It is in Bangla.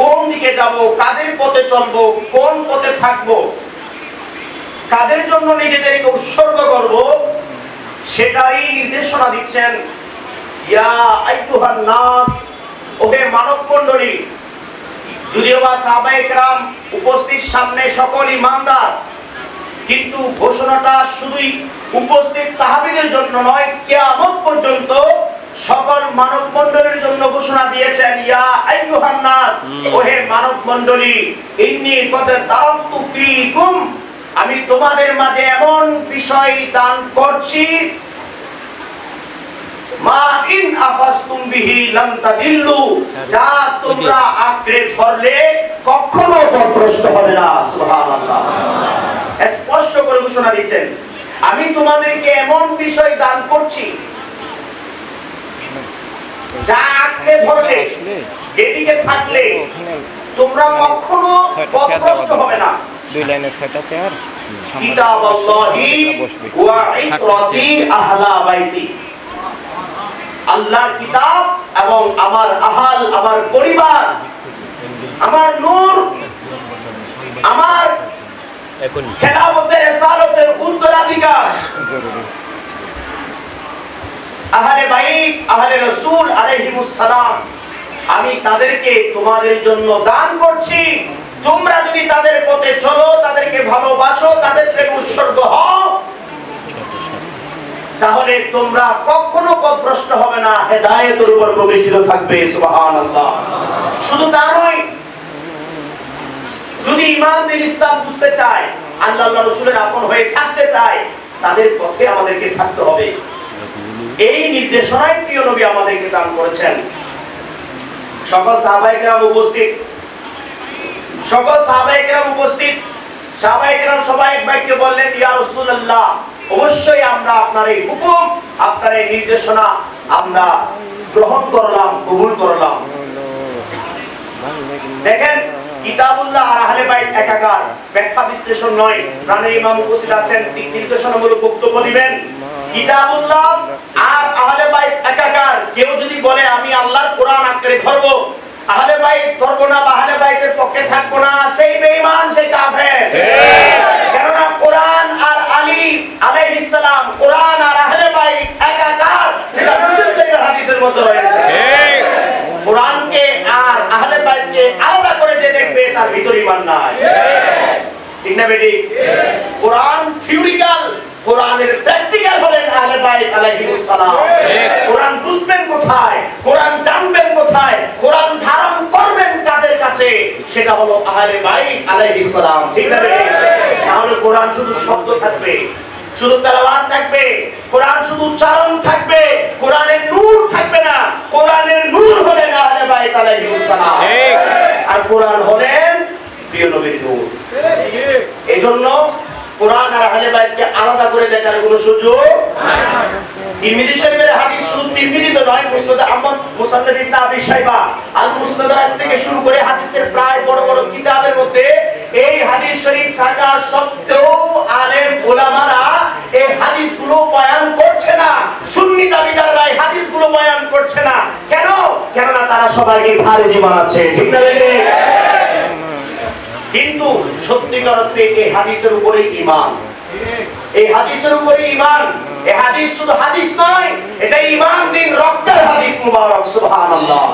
কোন দিকে যাব, কাদের পথে চলবো, কোন পথে থাকব, কাদের জন্য নিজেদেরকে উৎসর্গ করব, সেটারই নির্দেশনা দিচ্ছেন ইয়া আইতুহান নাস, ওহে মানব মণ্ডলী যদিও বা সাহাবায়ে কেরাম উপস্থিত সামনে সকল ইমানদার, কিন্তু ঘোষণাটা শুধুই উপস্থিত সাহাবীদের জন্য নয়, কিয়ামত পর্যন্ত সকল মানব মণ্ডলীর জন্য ঘোষণা দিয়েছেন ইয়া আইয়ুহান নাস ওহে মানব মণ্ডলী ইন্নী কদ তারাকতু ফীকুম আমি তোমাদের মাঝে এমন বিষয় দান করছি মা ইন আফাসতুম বিহি লাম তাদিল্লু যা তোমরা আঁকড়ে ধরলে কখনো পথভ্রষ্ট হবে না। সুবহানাল্লাহ। স্পষ্ট করে ঘোষণা দিচ্ছেন আমি তোমাদেরকে এমন বিষয় দান করছি যা আঁকড়ে ধরলে যেদিকে থাকলে তোমরা কখনো পথভ্রষ্ট হবে না। দুই লাইনের ছয়টা চেয়ার কিতাব আল্লাহি ওয়া ইকরাতি আহলা বাইতি। আল্লাহর কিতাব এবং আমার আহাল আমার পরিবার আমার নূর আমার খেলাফতের রিসালতের উত্তরাধিকার জরুরি আহলে বাইত আহলে রাসূল আলাইহিমুস সালাম, আমি তাদেরকে তোমাদের জন্য দান করছি। তোমরা যদি তাদের পথে চলো, তাদেরকে ভালোবাসো, তাদের প্রেমে উৎসর্গ হও, তাহলে তোমরা কখনো পথভ্রষ্ট হবে না, হেদায়েতের উপর প্রতিষ্ঠিত থাকবে, সুবহানাল্লাহ। শুধু তা নয়, যদি ইমান দিন ইসলাম বুঝতে চায় আল্লাহ রসুলের আপন হয়ে থাকতে চায়, তাদের পথে আমাদেরকে থাকতে হবে। এই নির্দেশনায় প্রিয় নবী আমাদেরকে দান করেছেন। সকল সাহাবাহিকরাম উপস্থিত। সকল সাহাবাহিকরাম উপস্থিত। সাহাবাহিকরাম সবাই এক বাক্যে বললেন, ইয়া রাসূলুল্লাহ, অবশ্যই আমরা আপনার এই হুকুম, আপনার এই নির্দেশনা আমরা গ্রহণ করলাম, কবুল করলাম। দেখেন, কিতাবুল্লাহ আর আহলে বাইত একাকার ব্যাখ্যা বিশ্লেষণ নয়। প্রাণের ইমাম উপস্থিত আছেন দিক নির্দেশনামূলক বক্তব্য দিবেন। কিতাবুল্লাহ আর আহলে বাইত একাকার। কেউ যদি বলে আমি আল্লাহর কোরআন আঁকড়ে ধরবো আহলে বাইত ধরবো না বা আহলে বাইতের পক্ষে থাকব না সেই বেঈমান সেই কাফের। কেননা কোরআন আর আলী আলাইহিস সালাম কোরআন আর আহলে বাইত একাকার যেটা মুসলিম শরীফের হাদিসের মধ্যে রয়েছে। কোরআনকে আর আহলে বাইতকে আলাদা করে যে দেখবে তার ভিতরে ইমান নাই। ঠিক। না বেটি? কোরআন থিওরিক্যাল কোরআনের আহলে আলাইহিস সালাম কোরআন বুঝবেন কোথায়? কোরআন জানবেন কোথায়? কোরআন ধারণ করবেন কাদের কাছে? সেটা হলো আহলে বাইত আলাইহিস সালাম ঠিক না তাহলে কোরআন শুধু শব্দ থাকবে শুধু তেলাওয়াত থাকবে কোরআন শুধু উচ্চারণ থাকবে কোরআনের নূর থাকবে না। কোরআনের নূর হলেন আহলে বাইত আলাইহিস সালাম আর কোরআন হলেন প্রিয় নবীর নূর। এজন্য কোরআন আর আহলে বাইতকে আলাদা করে দেখার কোনো সুযোগ তিরমিজি শরীফের হাদিস শুধু তিরমিজি তো নয় আহমদ ইবনে আবি শাইবা আল থেকে শুরু করে হাদিসের প্রায় বড় বড় কিতাবের মধ্যে এই হাদিস শরীফ থাকা সত্ত্বেও আলেম ওলামারা এই হাদিসগুলো বয়ান করছে না। সুন্নি দাবিদাররা এই হাদিসগুলো বয়ান করছে না। কেন? কেননা তারা সবাইকে খারেজি বানাচ্ছে। ঠিক না? কিন্তু সত্যিকার অর্থে এই হাদিসের উপরে ইমান এই হাদিসের উপরে ইমান এই হাদিস শুধু হাদিস নয় এটা ইমান দিন রক্তের হাদিস মুবারক, সুবহানাল্লাহ।